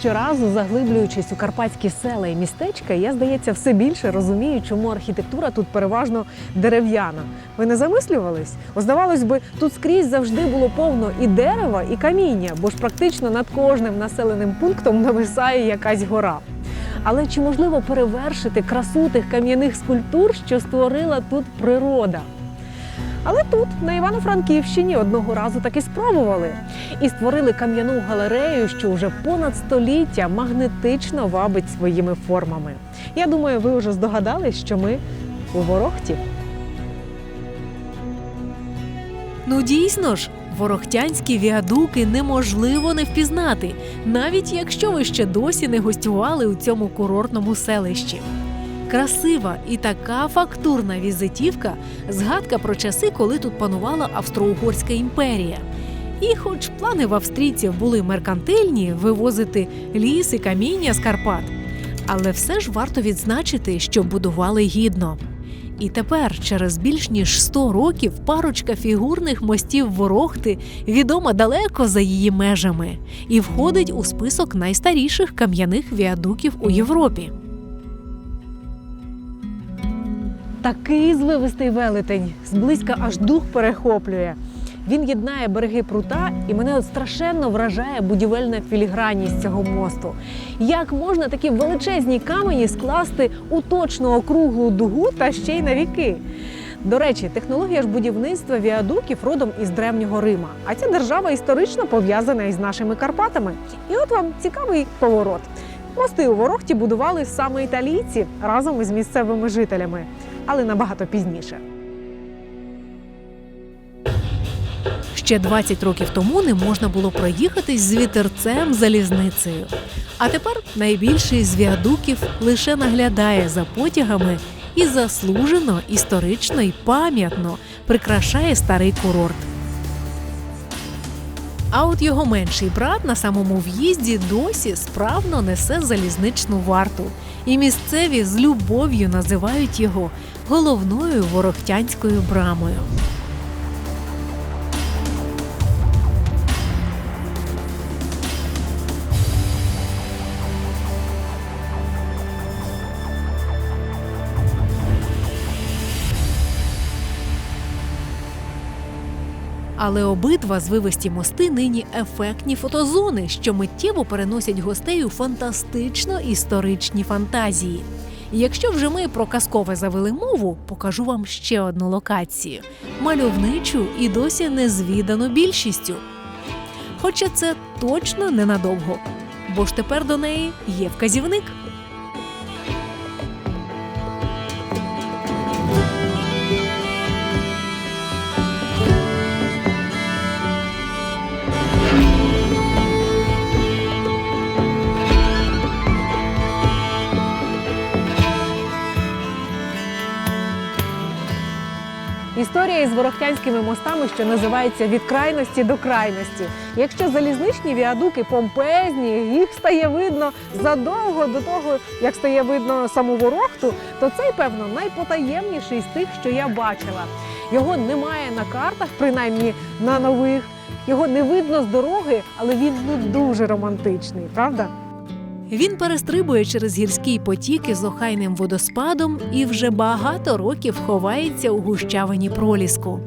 Щоразу заглиблюючись у карпатські села і містечка, я здається все більше розумію, чому архітектура тут переважно дерев'яна. Ви не замислювались? О, здавалось би, тут скрізь завжди було повно і дерева, і каміння, бо ж практично над кожним населеним пунктом нависає якась гора. Але чи можливо перевершити красу тих кам'яних скульптур, що створила тут природа? Але тут, на Івано-Франківщині, одного разу таки спробували і створили кам'яну галерею, що вже понад століття магнетично вабить своїми формами. Я думаю, ви вже здогадались, що ми у Ворохті. Ну дійсно ж, ворохтянські віадуки неможливо не впізнати, навіть якщо ви ще досі не гостювали у цьому курортному селищі. Красива і така фактурна візитівка згадка про часи, коли тут панувала Австро-Угорська імперія. І, хоч плани в австрійців були меркантильні вивозити ліс і каміння з Карпат, але все ж варто відзначити, що будували гідно. І тепер, через більш ніж 100 років, парочка фігурних мостів Ворохти відома далеко за її межами і входить у список найстаріших кам'яних віадуків у Європі. Такий звивистий велетень, зблизька аж дух перехоплює. Він єднає береги прута, і мене страшенно вражає будівельна філігранність цього мосту. Як можна такі величезні камені скласти у точну округлу дугу та ще й на віки? До речі, технологія ж будівництва віадуків родом із древнього Рима. А ця держава історично пов'язана із нашими Карпатами. І от вам цікавий поворот. Мости у Ворохті будували саме італійці разом із місцевими жителями, але набагато пізніше. Ще 20 років тому не можна було проїхатись з вітерцем залізницею. А тепер найбільший з віадуків лише наглядає за потягами і заслужено, історично і пам'ятно прикрашає старий курорт. А от його менший брат на самому в'їзді досі справно несе залізничну варту, і місцеві з любов'ю називають його головною ворохтянською брамою. Але обидва звивисті мости нині ефектні фотозони, що миттєво переносять гостей у фантастично історичні фантазії. Якщо вже ми про казкове завели мову, покажу вам ще одну локацію мальовничу і досі незвідану більшістю. Хоча це точно ненадовго, бо ж тепер до неї є вказівник. Історія із ворохтянськими мостами, що називається від крайності до крайності. Якщо залізничні віадуки помпезні, їх стає видно задовго до того, як стає видно саму ворохту, то цей, певно, найпотаємніший з тих, що я бачила. Його немає на картах, принаймні на нових. Його не видно з дороги, але він ну дуже романтичний, правда? Він перестрибує через гірський потік із охайним водоспадом і вже багато років ховається у гущавині проліску.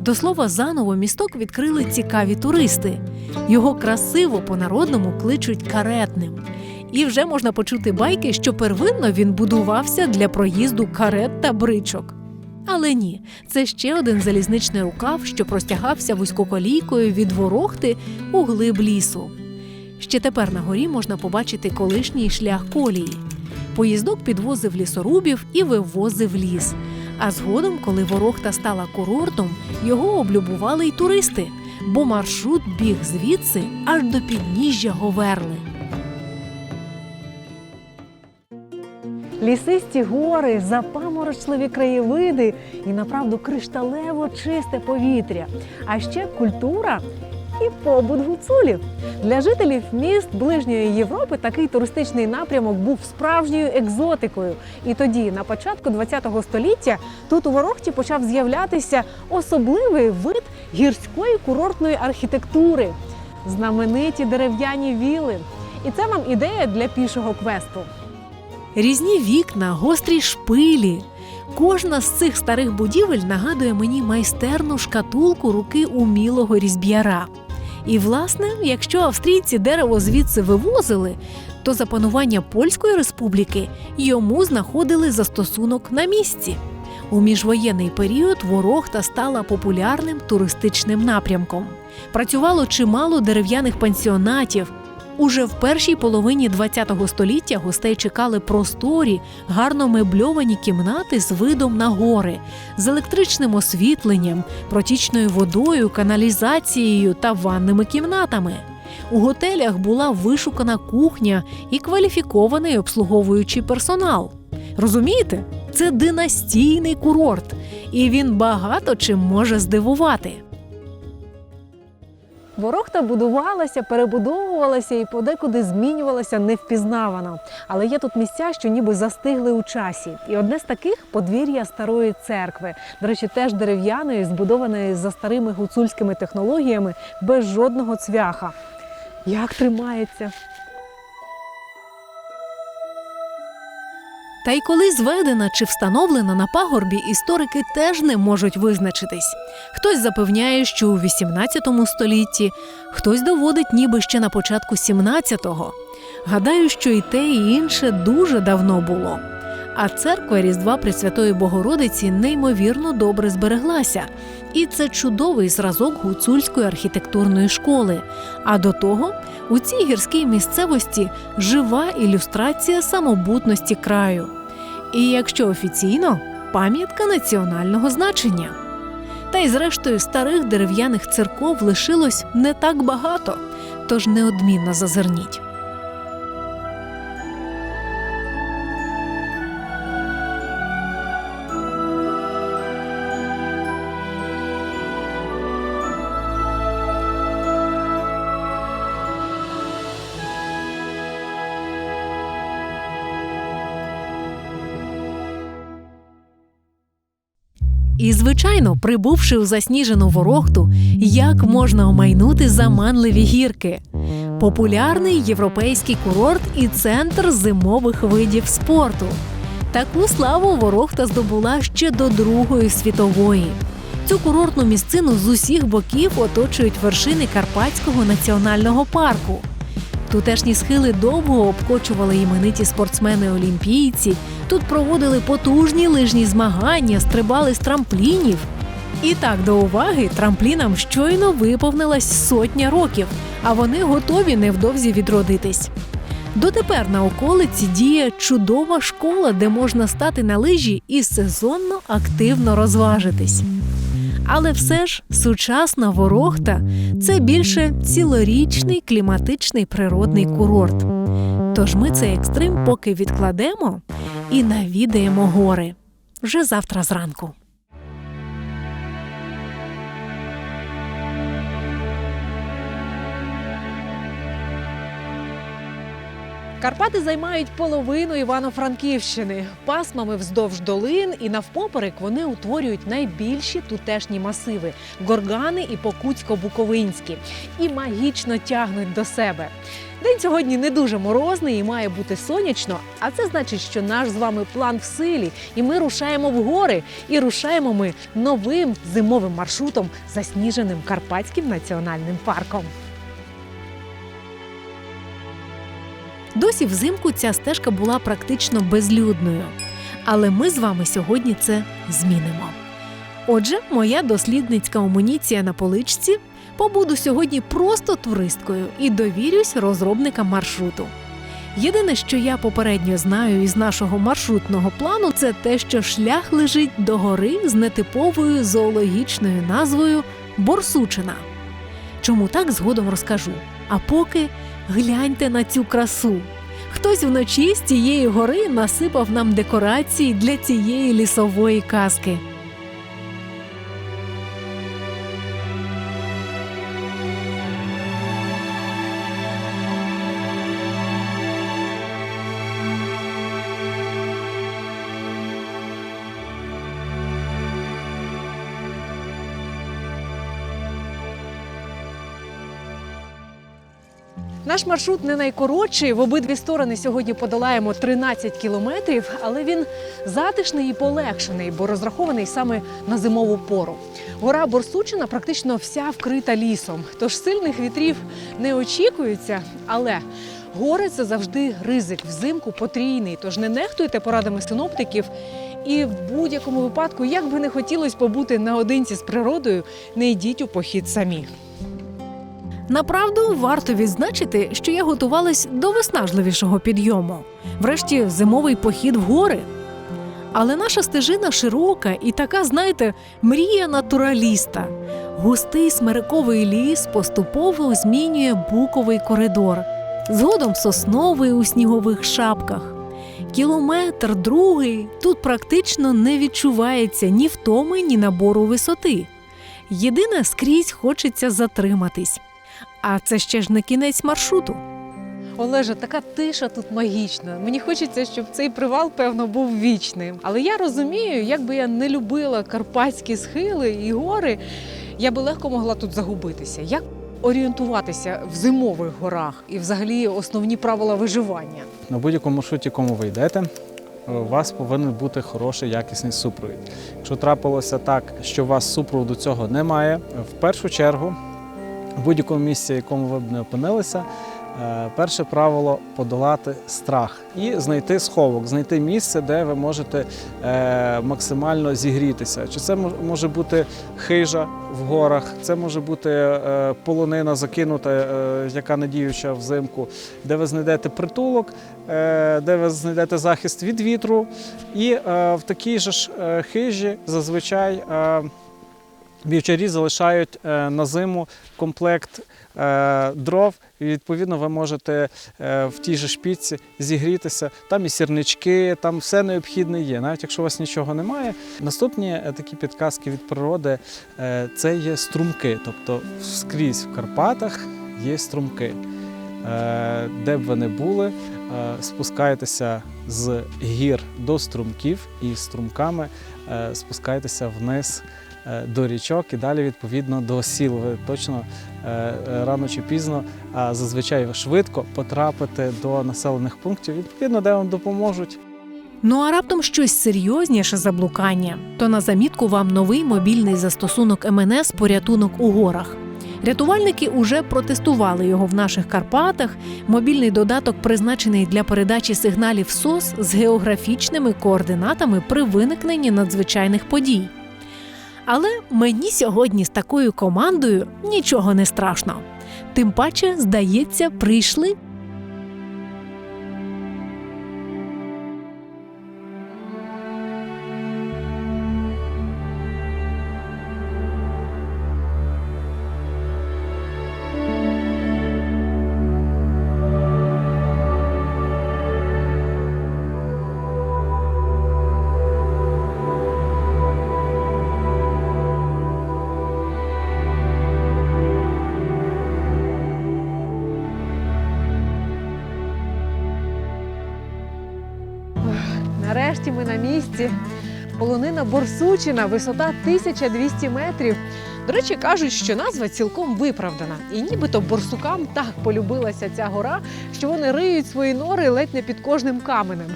До слова, заново місток відкрили цікаві туристи. Його красиво по-народному кличуть каретним. І вже можна почути байки, що первинно він будувався для проїзду карет та бричок. Але ні, це ще один залізничний рукав, що простягався вузькоколійкою від ворохти у глиб лісу. Ще тепер на горі можна побачити колишній шлях колії. Поїздок підвозив лісорубів і вивозив ліс. А згодом, коли Ворохта стала курортом, його облюбували й туристи, бо маршрут біг звідси аж до підніжжя Говерли. Лісисті гори, запаморочливі краєвиди і направду кришталево чисте повітря. А ще культура і побут гуцулів. Для жителів міст ближньої Європи такий туристичний напрямок був справжньою екзотикою. І тоді, на початку ХХ століття, тут у Ворохті почав з'являтися особливий вид гірської курортної архітектури. знамениті дерев'яні віли. І це вам ідея для пішого квесту. Різні вікна, гострі шпилі. Кожна з цих старих будівель нагадує мені майстерну шкатулку руки умілого різьб'яра. І, власне, якщо австрійці дерево звідси вивозили, то за панування Польської республіки йому знаходили застосунок на місці. У міжвоєнний період Ворохта стала популярним туристичним напрямком. Працювало чимало дерев'яних пансіонатів. Уже в першій половині ХХ століття гостей чекали просторі, гарно мебльовані кімнати з видом на гори, з електричним освітленням, протічною водою, каналізацією та ванними кімнатами. У готелях була вишукана кухня і кваліфікований обслуговуючий персонал. Розумієте, це династійний курорт, і він багато чим може здивувати. Ворохта будувалася, перебудовувалася і подекуди змінювалася невпізнавано. Але є тут місця, що ніби застигли у часі. І одне з таких подвір'я старої церкви. До речі, теж дерев'яної, збудованої за старими гуцульськими технологіями, без жодного цвяха. Як тримається? Та й коли зведена чи встановлена на пагорбі, історики теж не можуть визначитись. Хтось запевняє, що у 18 столітті, хтось доводить, ніби ще на початку 17-го. Гадаю, що і те, і інше дуже давно було. А церква Різдва Пресвятої Богородиці неймовірно добре збереглася. І це чудовий зразок гуцульської архітектурної школи. А до того у цій гірській місцевості жива ілюстрація самобутності краю. І якщо офіційно, пам'ятка національного значення. Та й зрештою старих дерев'яних церков лишилось не так багато, тож неодмінно зазирніть. Звичайно, прибувши у засніжену ворохту, як можна омайнути заманливі гірки. Популярний європейський курорт і центр зимових видів спорту. Таку славу Ворохта здобула ще до Другої світової. Цю курортну місцину з усіх боків оточують вершини Карпатського національного парку. Тутешні схили довго обкочували імениті спортсмени-олімпійці. Тут проводили потужні лижні змагання, стрибали з трамплінів. І так до уваги трамплінам щойно виповнилась сотня років, а вони готові невдовзі відродитись. Дотепер на околиці діє чудова школа, де можна стати на лижі і сезонно активно розважитись. Але все ж сучасна ворохта це більше цілорічний кліматичний природний курорт. Тож ми цей екстрим поки відкладемо і навідаємо гори вже завтра зранку. Карпати займають половину Івано-Франківщини. Пасмами вздовж долин і навпоперек вони утворюють найбільші тутешні масиви горгани і покутсько-буковинські, і магічно тягнуть до себе. День сьогодні не дуже морозний і має бути сонячно. А це значить, що наш з вами план в силі, і ми рушаємо в гори. І рушаємо ми новим зимовим маршрутом, засніженим Карпатським національним парком. Досі взимку ця стежка була практично безлюдною. Але ми з вами сьогодні це змінимо. Отже, моя дослідницька амуніція на поличці побуду сьогодні просто туристкою і довірюсь розробникам маршруту. Єдине, що я попередньо знаю із нашого маршрутного плану, це те, що шлях лежить до гори з нетиповою зоологічною назвою Борсучина. Чому так згодом розкажу. А поки гляньте на цю красу. Хтось вночі з цієї гори насипав нам декорації для цієї лісової казки. Наш маршрут не найкоротший. В обидві сторони сьогодні подолаємо 13 кілометрів, але він затишний і полегшений, бо розрахований саме на зимову пору. Гора Борсучина практично вся вкрита лісом, тож сильних вітрів не очікується, але гори це завжди ризик. Взимку потрійний. Тож не нехтуйте порадами синоптиків. І в будь-якому випадку, як би не хотілося побути наодинці з природою, не йдіть у похід самі. Направду варто відзначити, що я готувалась до виснажливішого підйому. Врешті зимовий похід в гори. Але наша стежина широка і така, знаєте, мрія натураліста. Густий смериковий ліс поступово змінює буковий коридор, згодом сосновий у снігових шапках. Кілометр другий тут практично не відчувається ні втоми, ні набору висоти. Єдине скрізь хочеться затриматись. А це ще ж не кінець маршруту. Олеже, така тиша тут магічна. Мені хочеться, щоб цей привал, певно, був вічним. Але я розумію, як би я не любила карпатські схили і гори, я би легко могла тут загубитися. Як орієнтуватися в зимових горах і взагалі основні правила виживання? На будь-якому маршруті, кому ви йдете, у вас повинен бути хороший якісний супровід. Якщо трапилося так, що у вас супроводу цього немає, в першу чергу, будь-якому місці, якому ви б не опинилися, е, перше правило подолати страх і знайти сховок, знайти місце, де ви можете е, максимально зігрітися. Чи це може бути хижа в горах, це може бути е, полонина закинута, яка надіюча взимку, де ви знайдете притулок, де ви знайдете захист від вітру. І в такій же ж хижі зазвичай вівчарі залишають е, на зиму комплект е, дров. І відповідно ви можете е, в тій же шпіці зігрітися. Там і сірнички, там все необхідне є. Навіть якщо у вас нічого немає. Наступні такі підказки від природи це є струмки. Тобто скрізь в Карпатах є струмки. Де б ви не були, спускайтеся з гір до струмків і струмками спускайтеся вниз до річок і далі відповідно до сіл. Ви точно е, е, рано чи пізно, а зазвичай швидко потрапите до населених пунктів, відповідно, де вам допоможуть. Ну а раптом щось серйозніше за блукання, то на замітку вам новий мобільний застосунок МНС порятунок у горах. Рятувальники уже протестували його в наших Карпатах. Мобільний додаток призначений для передачі сигналів СОС з географічними координатами при виникненні надзвичайних подій. Але мені сьогодні з такою командою нічого не страшно. Тим паче, здається, прийшли Нарешті ми на місці. Полонина Борсучина, висота 1200 метрів. До речі, кажуть, що назва цілком виправдана. І нібито борсукам так полюбилася ця гора, що вони риють свої нори ледь не під кожним каменем.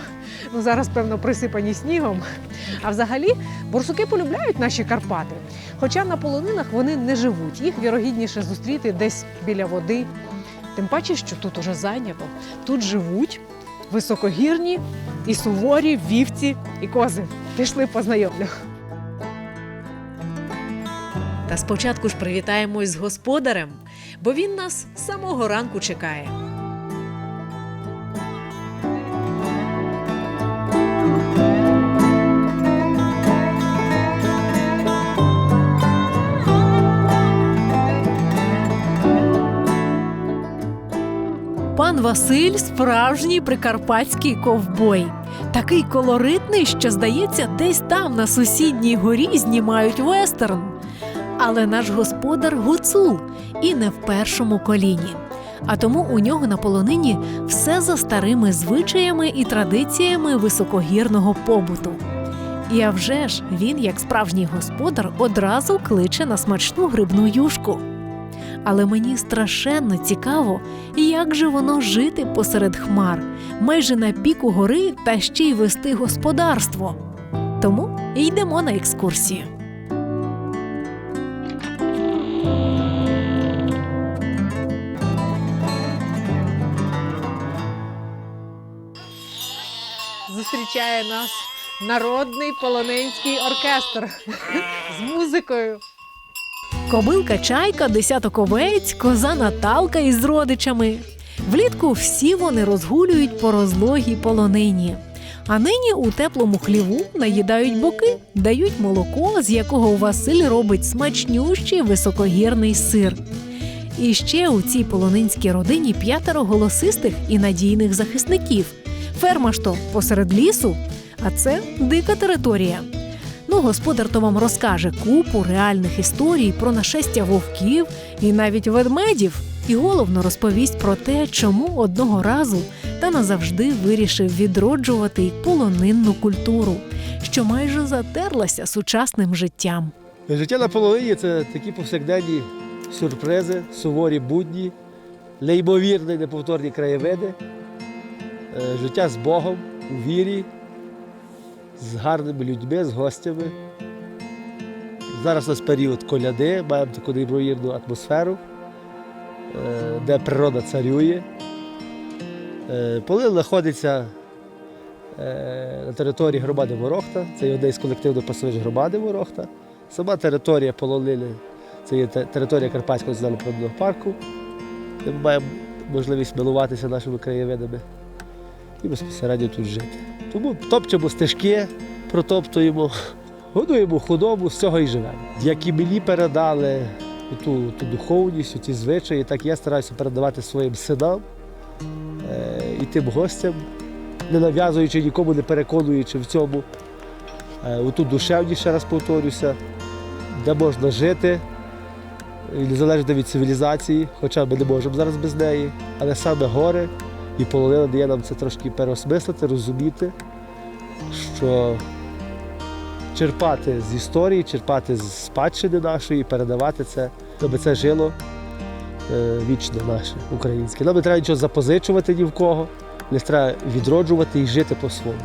Ну зараз, певно, присипані снігом. А взагалі борсуки полюбляють наші Карпати. Хоча на полонинах вони не живуть. Їх вірогідніше зустріти десь біля води. Тим паче, що тут уже зайнято. Тут живуть високогірні і суворі вівці і кози. Пішли познайомлю. Та спочатку ж привітаємось з господарем, бо він нас самого ранку чекає. Василь справжній прикарпатський ковбой. Такий колоритний, що здається, десь там на сусідній горі знімають вестерн. Але наш господар гуцул і не в першому коліні. А тому у нього на полонині все за старими звичаями і традиціями високогірного побуту. І а вже ж він, як справжній господар, одразу кличе на смачну грибну юшку. Але мені страшенно цікаво, як же воно жити посеред хмар, майже на піку гори та ще й вести господарство. Тому йдемо на екскурсію. Зустрічає нас народний полоненський оркестр з музикою. Кобилка чайка, десяток овець, коза Наталка із родичами. Влітку всі вони розгулюють по розлогій полонині. А нині у теплому хліву наїдають боки, дають молоко, з якого Василь робить смачнющий високогірний сир. І ще у цій полонинській родині п'ятеро голосистих і надійних захисників. Ферма ж то посеред лісу, а це дика територія. Господар то вам розкаже купу реальних історій про нашестя вовків і навіть ведмедів, і головно розповість про те, чому одного разу та назавжди вирішив відроджувати й полонинну культуру, що майже затерлася сучасним життям. Життя на полонині це такі повсякденні сюрпризи, суворі будні, неймовірні, неповторні краєвиди, е, життя з Богом у вірі, з гарними людьми, з гостями. Зараз у нас період коляди, маємо таку неймовірну атмосферу, е, де природа царює. Е, Полин знаходиться е, на території громади Ворохта, це є одне із колективно-пасових громади Ворохта. Сама територія полонини це є територія Карпатського національного природного парку, де ми маємо можливість милуватися нашими краєвидами і безпосередньо тут жити. Тому топчемо стежки, протоптуємо, годуємо худобу, з цього і живемо. Як і мені передали ту, ту духовність, ті звичаї, так я стараюся передавати своїм синам е, і тим гостям, не нав'язуючи нікому, не переконуючи в цьому. Е, Отут душевніше, ще раз повторюся, де можна жити, незалежно від цивілізації, хоча ми не можемо зараз без неї, але саме гори і полонина дає нам це трошки переосмислити, розуміти, що черпати з історії, черпати з спадщини нашої, передавати це, аби це жило е, вічно наше українське. Нам не треба нічого запозичувати ні в кого, не треба відроджувати і жити по-своєму.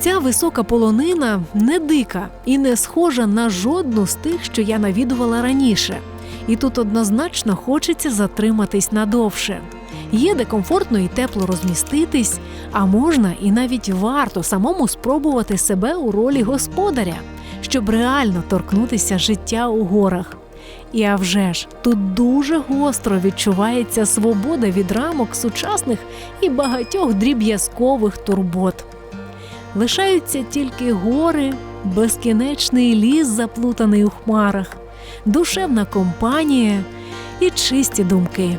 Ця висока полонина не дика і не схожа на жодну з тих, що я навідувала раніше. І тут однозначно хочеться затриматись надовше. Є де комфортно і тепло розміститись, а можна і навіть варто самому спробувати себе у ролі господаря, щоб реально торкнутися життя у горах. І а вже ж тут дуже гостро відчувається свобода від рамок сучасних і багатьох дріб'язкових турбот. Лишаються тільки гори, безкінечний ліс, заплутаний у хмарах, душевна компанія і чисті думки.